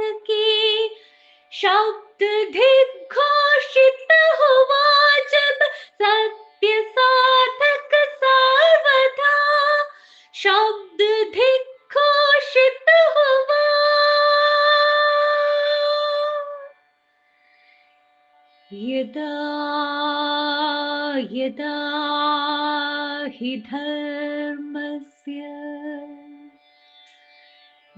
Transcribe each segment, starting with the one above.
पार्थ की। शब्द दिग्घोषित हुआ जब सत्य साधक सर्वथा। शब्द दिग्घोषित हुआ। यदा यदा हि धर्मस्य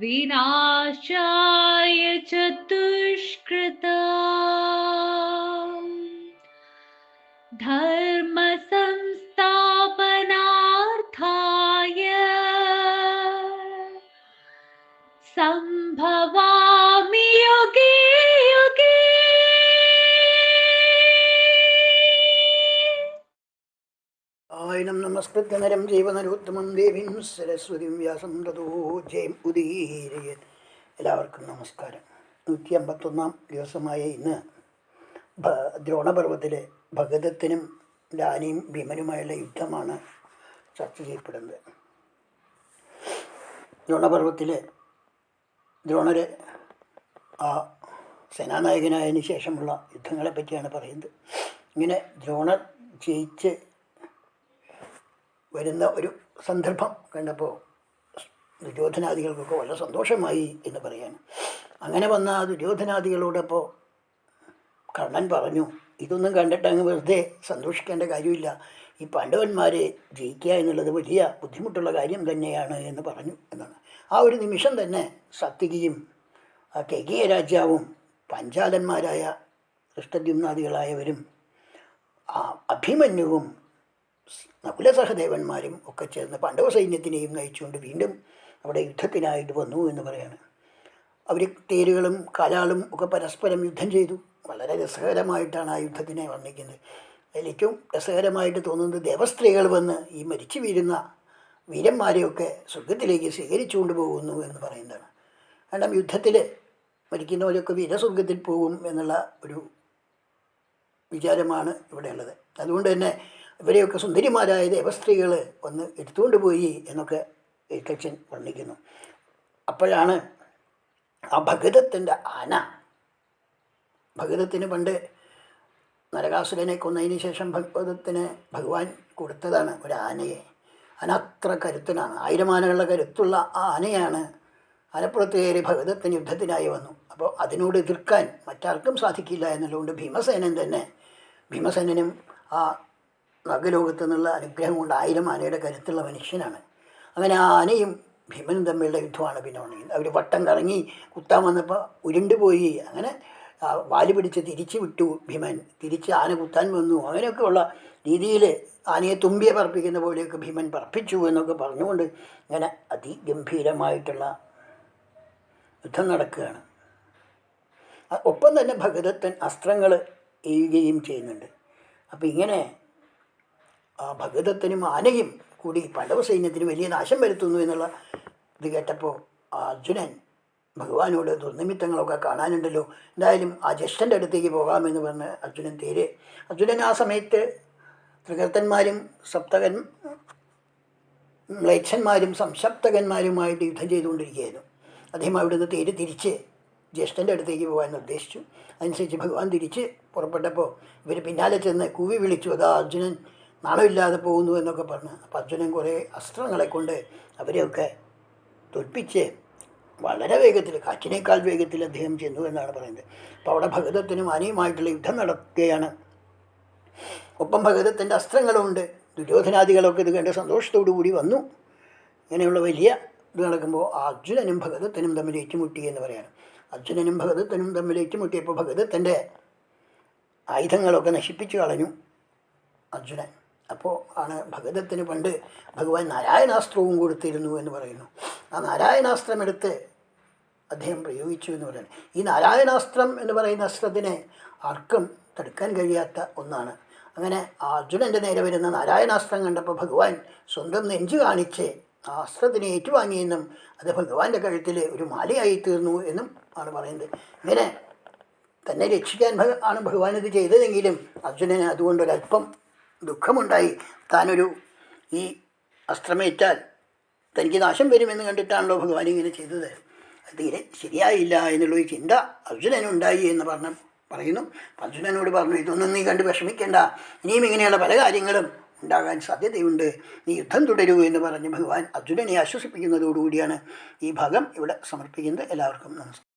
विनाशाय चतुष्कृता धर्मसंस्थापनार्थाय सम्भवात् ആയിനം നമസ്കൃത്യ നരം ജീവനരോത്തമം ദേവീം സരസ്വതിം വ്യാസം ജയം ഉദീരയൻ എല്ലാവർക്കും നമസ്കാരം. നൂറ്റി അമ്പത്തൊന്നാം ദിവസമായ ഇന്ന് ദ്രോണപർവത്തിലെ ഭഗതത്തിനും ലാനിയും ഭീമനുമായുള്ള യുദ്ധമാണ് ചർച്ച ചെയ്യപ്പെടുന്നത്. ദ്രോണപർവത്തിലെ ദ്രോണര് ആ സേനാനായകനായതിനു ശേഷമുള്ള യുദ്ധങ്ങളെ പറ്റിയാണ് പറയുന്നത്. ഇങ്ങനെ ദ്രോണർ ജയിച്ച് വരുന്ന ഒരു സന്ദർഭം കണ്ടപ്പോൾ ദുര്യോധനാദികൾക്കൊക്കെ വളരെ സന്തോഷമായി എന്ന് പറയാണ് അങ്ങനെ വന്ന ആ ദുര്യോധനാദികളോടൊപ്പോൾ കർണൻ പറഞ്ഞു ഇതൊന്നും കണ്ടിട്ട് അങ്ങ് വെറുതെ സന്തോഷിക്കേണ്ട കാര്യമില്ല. ഈ പാണ്ഡവന്മാരെ ജയിക്കുക എന്നുള്ളത് വലിയ ബുദ്ധിമുട്ടുള്ള കാര്യം തന്നെയാണ് എന്ന് പറഞ്ഞു എന്നാണ്. ആ ഒരു നിമിഷം തന്നെ സത്യകിയും ആ കെകിയ രാജാവും പഞ്ചാലന്മാരായ കൃഷ്ണദ്യുമ്നാദികളായവരും ആ അഭിമന്യുവും നകുലസഹദേവന്മാരും ഒക്കെ ചേർന്ന് പാണ്ഡവ സൈന്യത്തിനെയും നയിച്ചുകൊണ്ട് വീണ്ടും അവിടെ യുദ്ധത്തിനായിട്ട് വന്നു എന്ന് പറയാണ്. അവർ തേരുകളും കാലാളും ഒക്കെ പരസ്പരം യുദ്ധം ചെയ്തു. വളരെ രസകരമായിട്ടാണ് ആ യുദ്ധത്തിനെ വർണിക്കുന്നത്. അതിൽ ഏറ്റവും രസകരമായിട്ട് തോന്നുന്നത് ദേവസ്ത്രീകൾ വന്ന് ഈ മരിച്ചു വീഴുന്ന വീരന്മാരെയൊക്കെ സ്വർഗത്തിലേക്ക് സ്വീകരിച്ചുകൊണ്ട് പോകുന്നു എന്ന് പറയുന്നതാണ്. കാരണം യുദ്ധത്തിൽ മരിക്കുന്നവരൊക്കെ വീരസ്വർഗത്തിൽ പോകും എന്നുള്ള ഒരു വിചാരമാണ് ഇവിടെയുള്ളത് അതുകൊണ്ട് തന്നെ ഇവരെയൊക്കെ സുന്ദരിമാരായ ദേവസ്ത്രീകൾ വന്ന് എടുത്തുകൊണ്ട് പോയി എന്നൊക്കെ എഴുത്തച്ഛൻ വർണിക്കുന്നു. അപ്പോഴാണ് ആ ഭഗതത്തിന്റെ ആന ഭഗതത്തിന് പണ്ട് നരകാസുരനെ കൊന്നതിന് ശേഷം ഭഗവതത്തിന് ഭഗവാൻ കൊടുത്തതാണ് ഒരു ആനയെ. ആന അത്ര കരുത്തനാണ്. ആയിരം ആനകളുടെ കരുത്തുള്ള ആ ആനയാണ് ആനപ്പുറത്ത് കയറി ഭഗതത്തിന് യുദ്ധത്തിനായി വന്നു. അപ്പോൾ അതിനോട് എതിർക്കാൻ മറ്റാർക്കും സാധിക്കില്ല എന്നുള്ളതുകൊണ്ട് ഭീമസേനൻ തന്നെ ഭീമസേനനും ആ നഗലോകത്തു നിന്നുള്ള അനുഗ്രഹം കൊണ്ട് ആയിരം ആനയുടെ കരുത്തുള്ള മനുഷ്യനാണ്. അങ്ങനെ ആ ആനയും ഭീമനും തമ്മിലുള്ള യുദ്ധമാണ് പിന്നെ ഉണ്ടെങ്കിൽ അവർ വട്ടം കറങ്ങി കുത്താൻ വന്നപ്പോൾ ഉരുണ്ടുപോയി അങ്ങനെ വാൽ പിടിച്ച് തിരിച്ചു വിട്ടു ഭീമൻ. തിരിച്ച് ആന കുത്താൻ വന്നു. അങ്ങനെയൊക്കെയുള്ള രീതിയിൽ ആനയെ തുമ്പിയെ പറപ്പിക്കുന്ന പോലെയൊക്കെ ഭീമൻ പറപ്പിച്ചു എന്നൊക്കെ പറഞ്ഞുകൊണ്ട് ഇങ്ങനെ അതിഗംഭീരമായിട്ടുള്ള യുദ്ധം നടക്കുകയാണ്. ഒപ്പം തന്നെ ഭഗതത്തൻ അസ്ത്രങ്ങൾ എയ്യുകയും ചെയ്യുന്നുണ്ട്. അപ്പം ഇങ്ങനെ ആ ഭഗദത്തനും ആനയും കൂടി പണ്ടവ സൈന്യത്തിന് വലിയ നാശം വരുത്തുന്നു എന്നുള്ള ഇത് കേട്ടപ്പോൾ അർജുനൻ ഭഗവാനോട് ദുർനിമിത്തങ്ങളൊക്കെ കാണാനുണ്ടല്ലോ. എന്തായാലും ആ ജ്യേഷ്ഠന്റെ അടുത്തേക്ക് പോകാമെന്ന് പറഞ്ഞ് അർജുനൻ തീരെ അർജുനൻ ആ സമയത്ത് ത്രികർത്തന്മാരും സപ്തകൻ മ്ലേച്ഛന്മാരും സംശപ്തകന്മാരുമായിട്ട് യുദ്ധം ചെയ്തുകൊണ്ടിരിക്കുകയായിരുന്നു. അദ്ദേഹം അവിടുന്ന് തേര് തിരിച്ച് ജ്യേഷ്ഠന്റെ അടുത്തേക്ക് പോകാൻ നിർദ്ദേശിച്ചു. അതനുസരിച്ച് ഭഗവാൻ തിരിച്ച് പുറപ്പെട്ടപ്പോൾ ഇവർ പിന്നാലെ ചെന്ന് കൂവി വിളിച്ചു. അതാ അർജുനൻ നാണമില്ലാതെ പോകുന്നു എന്നൊക്കെ പറഞ്ഞ് അപ്പം അർജുനൻ കുറേ അസ്ത്രങ്ങളെ കൊണ്ട് അവരെയൊക്കെ തോൽപ്പിച്ച് വളരെ വേഗത്തിൽ കാറ്റിനേക്കാൾ വേഗത്തിൽ അദ്ദേഹം ചെന്നു എന്നാണ് പറയുന്നത്. അപ്പോൾ അവിടെ ഭഗതത്തിനും അനിയുമായിട്ടുള്ള യുദ്ധം നടക്കുകയാണ്. ഒപ്പം ഭഗതത്തിന്റെ അസ്ത്രങ്ങളുമുണ്ട് ദുര്യോധനാദികളൊക്കെ ഇത് കണ്ട് സന്തോഷത്തോടു കൂടി വന്നു. ഇങ്ങനെയുള്ള വലിയ ഇത് നടക്കുമ്പോൾ അർജുനനും ഭഗതത്തിനും തമ്മിൽ ഏറ്റുമുട്ടി എന്ന് പറയാണ്. അർജുനനും ഭഗതത്തിനും തമ്മിൽ ഏറ്റുമുട്ടിയപ്പോൾ ഭഗതത്തിന്റെ ആയുധങ്ങളൊക്കെ നശിപ്പിച്ചു കളഞ്ഞു അർജുനൻ. അപ്പോൾ ആണ് ഭഗതത്തിന് പണ്ട് ഭഗവാൻ നാരായണാസ്ത്രവും കൊടുത്തിരുന്നു എന്ന് പറയുന്നു. ആ നാരായണാസ്ത്രം എടുത്ത് അദ്ദേഹം പ്രയോഗിച്ചു എന്ന് പറയുന്നത് ഈ നാരായണാസ്ത്രം എന്ന് പറയുന്ന അസ്ത്രത്തിനെ ആർക്കും തടുക്കാൻ കഴിയാത്ത ഒന്നാണ്. അങ്ങനെ അർജുനന്റെ നേരെ വരുന്ന നാരായണാസ്ത്രം കണ്ടപ്പോൾ ഭഗവാൻ സ്വന്തം നെഞ്ചു കാണിച്ച് ആ അസ്ത്രത്തിനെ ഏറ്റുവാങ്ങിയെന്നും അത് ഭഗവാന്റെ കഴുത്തിൽ ഒരു മാലയായി തീർന്നു എന്നും ആണ് പറയുന്നത്. ഇങ്ങനെ തന്നെ രക്ഷിക്കാൻ ആണ് ഭഗവാൻ ഇത് ചെയ്തതെങ്കിലും അർജുനന് അതുകൊണ്ടൊരല്പം ദുഃഖമുണ്ടായി. താനൊരു ഈ അസ്ത്രമേറ്റാൽ തനിക്ക് നാശം വരുമെന്ന് കണ്ടിട്ടാണല്ലോ ഭഗവാൻ ഇങ്ങനെ ചെയ്തത്. അത് തീരെ ശരിയായില്ല എന്നുള്ളൊരു ചിന്ത അർജുനനുണ്ടായി എന്ന് പറഞ്ഞ പറയുന്നു. അർജുനനോട് പറഞ്ഞു ഇതൊന്നും നീ കണ്ട് വിഷമിക്കേണ്ട. ഇനിയും ഇങ്ങനെയുള്ള പല കാര്യങ്ങളും ഉണ്ടാകാൻ സാധ്യതയുണ്ട്. നീ യുദ്ധം തുടരൂ എന്ന് പറഞ്ഞ് ഭഗവാൻ അർജുനനെ ആശ്വസിപ്പിക്കുന്നതോടുകൂടിയാണ് ഈ ഭാഗം ഇവിടെ സമർപ്പിക്കുന്നത്. എല്ലാവർക്കും നമസ്കാരം.